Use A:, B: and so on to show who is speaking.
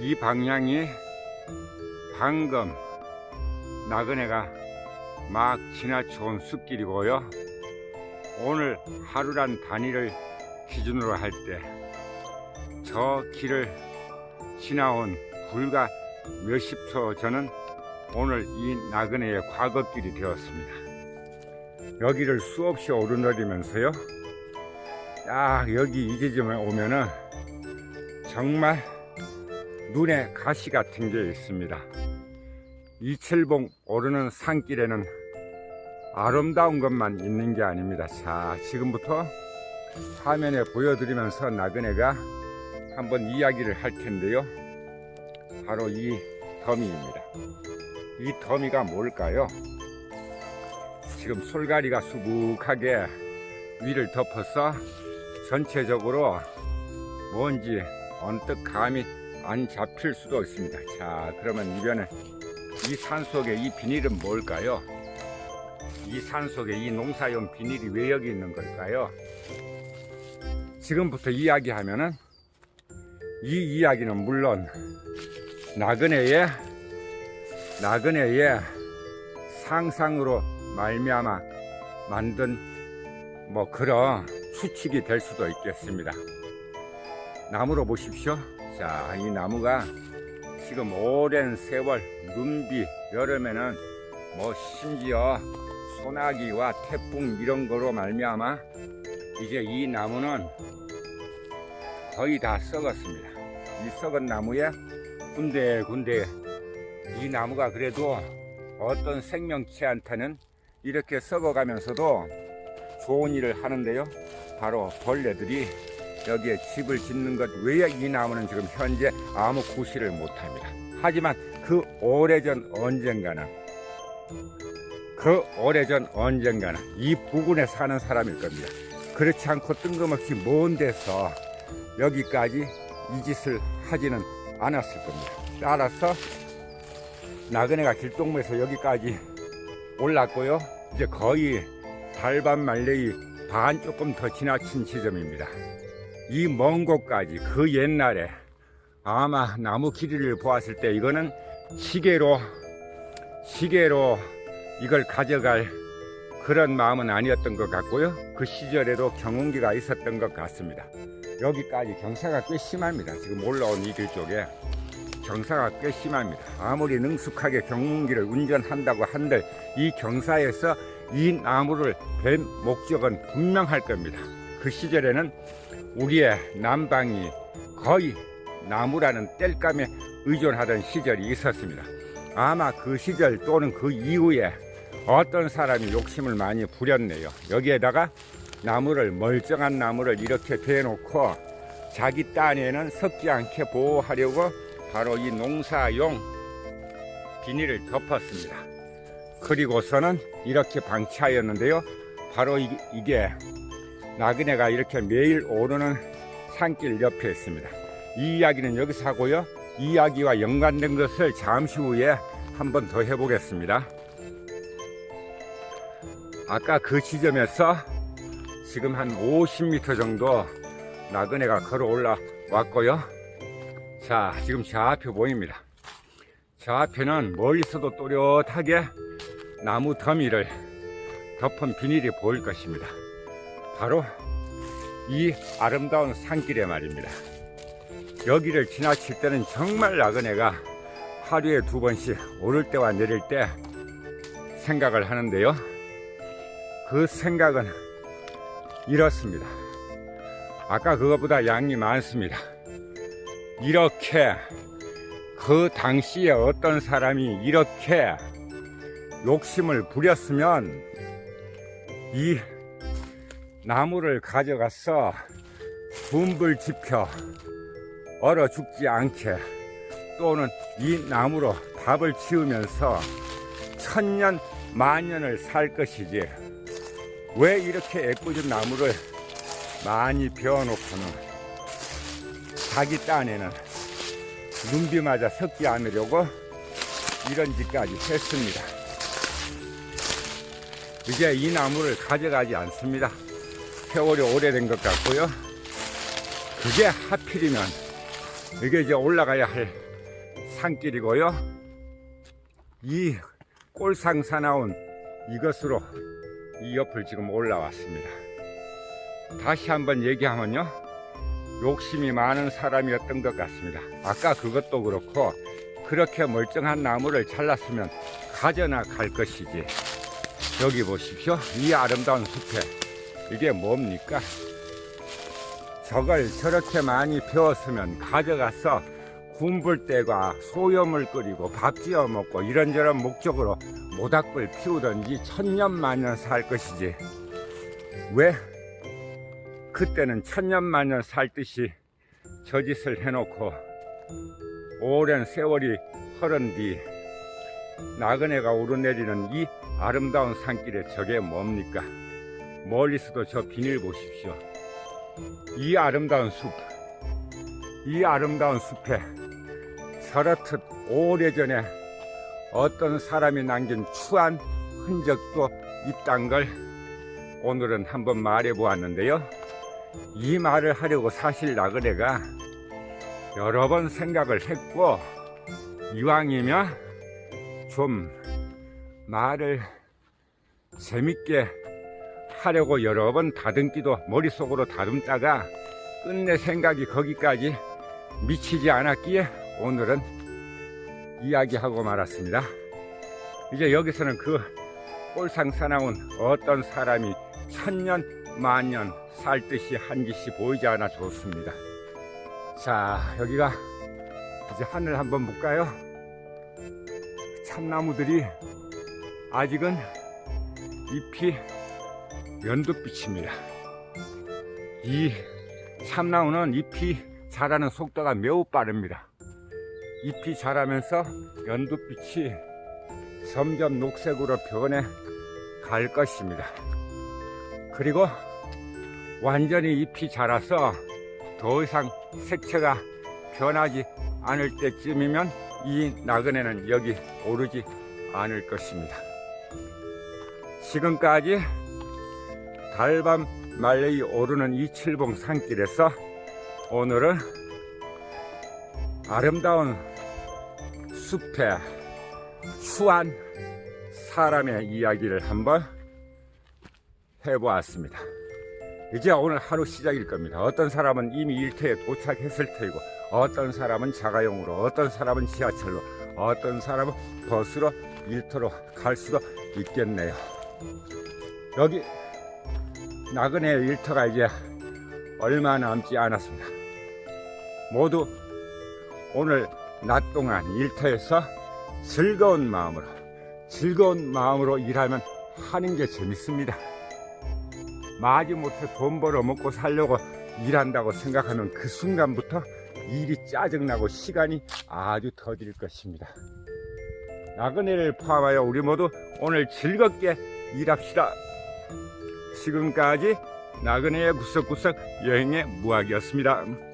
A: 이 방향이 방금 나그네가 막 지나쳐온 숲길이고요. 오늘 하루란 단위를 기준으로 할 때 저 길을 지나온 불과 몇십 초 전은 오늘 이 나그네의 과거길이 되었습니다. 여기를 수없이 오르내리면서요. 딱 여기 이 지점에 오면은 정말 눈에 가시 같은 게 있습니다. 이철봉 오르는 산길에는 아름다운 것만 있는 게 아닙니다. 자, 지금부터 화면에 보여드리면서 나그네가 한번 이야기를 할 텐데요. 바로 이 더미입니다. 이 더미가 뭘까요? 지금 솔가리가 수북하게 위를 덮어서 전체적으로 뭔지 언뜻 감이 안 잡힐 수도 있습니다. 자, 그러면 이변에 이 산 속에 이 비닐은 뭘까요? 이 산 속에 이 농사용 비닐이 왜 여기 있는 걸까요? 지금부터 이야기하면은 이 이야기는 물론 나그네의 나그네의 상상으로 말미암아 만든 뭐 그런 추측이 될 수도 있겠습니다. 나무로 보십시오. 자, 이 나무가 지금 오랜 세월 눈비 여름에는 뭐 심지어 소나기와 태풍 이런 거로 말미암아 이제 이 나무는 거의 다 썩었습니다. 이 썩은 나무에 군데군데 이 나무가 그래도 어떤 생명체한테는 이렇게 썩어가면서도 좋은 일을 하는데요. 바로 벌레들이 여기에 집을 짓는 것 외에 이 나무는 지금 현재 아무 구실을 못합니다. 하지만 그 오래전 언젠가는 그 오래전 언젠가는 이 부근에 사는 사람일 겁니다. 그렇지 않고 뜬금없이 먼 데서 여기까지 이 짓을 하지는 않았을 겁니다. 따라서 나그네가 길동무에서 여기까지 올랐고요. 이제 거의 달반 말레이 반 조금 더 지나친 지점입니다. 이 먼 곳까지 그 옛날에 아마 나무 길이를 보았을 때 이거는 시계로 시계로 이걸 가져갈 그런 마음은 아니었던 것 같고요. 그 시절에도 경운기가 있었던 것 같습니다. 여기까지 경사가 꽤 심합니다. 지금 올라온 이 길 쪽에 경사가 꽤 심합니다. 아무리 능숙하게 경운기를 운전한다고 한들 이 경사에서 이 나무를 벤 목적은 분명할 겁니다. 그 시절에는 우리의 남방이 거의 나무라는 땔감에 의존하던 시절이 있었습니다. 아마 그 시절 또는 그 이후에 어떤 사람이 욕심을 많이 부렸네요. 여기에다가 나무를 멀쩡한 나무를 이렇게 대놓고 자기 딴에는 섞지 않게 보호하려고 바로 이 농사용 비닐을 덮었습니다. 그리고서는 이렇게 방치하였는데요. 바로 이, 이게 나그네가 이렇게 매일 오르는 산길 옆에 있습니다. 이 이야기는 여기서 하고요. 이 이야기와 연관된 것을 잠시 후에 한 번 더 해보겠습니다. 아까 그 지점에서 지금 한 50m 정도 나그네가 걸어 올라왔고요. 자, 지금 저 앞에 보입니다. 저 앞에는 멀리서도 또렷하게 나무 더미를 덮은 비닐이 보일 것입니다. 바로 이 아름다운 산길에 말입니다. 여기를 지나칠 때는 정말 나그네가 하루에 두 번씩 오를 때와 내릴 때 생각을 하는데요. 그 생각은 이렇습니다. 아까 그것보다 양이 많습니다. 이렇게 그 당시에 어떤 사람이 이렇게 욕심을 부렸으면 이 나무를 가져가서 분불 지펴 얼어 죽지 않게 또는 이 나무로 밥을 지으면서 천년 만년을 살 것이지 왜 이렇게 애꿎은 나무를 많이 베어놓고는 자기 딴에는 눈비마저 섞지 않으려고 이런 짓까지 했습니다. 이제 이 나무를 가져가지 않습니다. 세월이 오래된 것 같고요. 그게 하필이면 이게 이제 올라가야 할 산길이고요. 이 꼴상 사나운 이것으로 이 옆을 지금 올라왔습니다. 다시 한번 얘기하면요. 욕심이 많은 사람이었던 것 같습니다. 아까 그것도 그렇고 그렇게 멀쩡한 나무를 잘랐으면 가져나 갈 것이지. 여기 보십시오. 이 아름다운 숲에 이게 뭡니까? 저걸 저렇게 많이 베었으면 가져가서 군불대가 소염을 끓이고 밥 지어 먹고 이런저런 목적으로 모닥불 피우든지 천년만년 살 것이지. 왜? 그때는 천년만년 살듯이 저 짓을 해놓고 오랜 세월이 흐른 뒤 나그네가 오르내리는 이 아름다운 산길에 저게 뭡니까 멀리서도 저 비닐 보십시오 이 아름다운 숲, 이 아름다운 숲에 저렇듯 오래전에 어떤 사람이 남긴 추한 흔적도 있단 걸 오늘은 한번 말해 보았는데요. 이 말을 하려고 사실 나그네가 여러 번 생각을 했고 이왕이면 좀 말을 재밌게 하려고 여러 번 다듬기도 머릿속으로 다듬다가 끝내 생각이 거기까지 미치지 않았기에 오늘은 이야기하고 말았습니다. 이제 여기서는 그 꼴상 사나운 어떤 사람이 천년 만년 살듯이 한 짓이 보이지 않아 좋습니다. 자 여기가 이제 하늘 한번 볼까요? 참나무들이 아직은 잎이 연두빛입니다. 이 참나무는 잎이 자라는 속도가 매우 빠릅니다. 잎이 자라면서 연두빛이 점점 녹색으로 변해 갈 것입니다. 그리고 완전히 잎이 자라서 더 이상 색채가 변하지 않을 때쯤이면 이 나그네는 여기 오르지 않을 것입니다. 지금까지 달밤 말레이 오르는 이 칠봉 산길에서 오늘은 아름다운 숲에 추한 사람의 이야기를 한번 해보았습니다. 이제 오늘 하루 시작일 겁니다. 어떤 사람은 이미 일터에 도착했을 테이고, 어떤 사람은 자가용으로, 어떤 사람은 지하철로, 어떤 사람은 버스로 일터로 갈 수도 있겠네요. 여기 나그네 일터가 이제 얼마 남지 않았습니다. 모두 오늘 낮 동안 일터에서 즐거운 마음으로, 즐거운 마음으로 일하면 하는 게 재밌습니다. 마지못해 돈 벌어 먹고 살려고 일한다고 생각하는 그 순간부터 일이 짜증나고 시간이 아주 더딜 것입니다. 나그네를 포함하여 우리 모두 오늘 즐겁게 일합시다. 지금까지 나그네의 구석구석 여행의 무학이었습니다.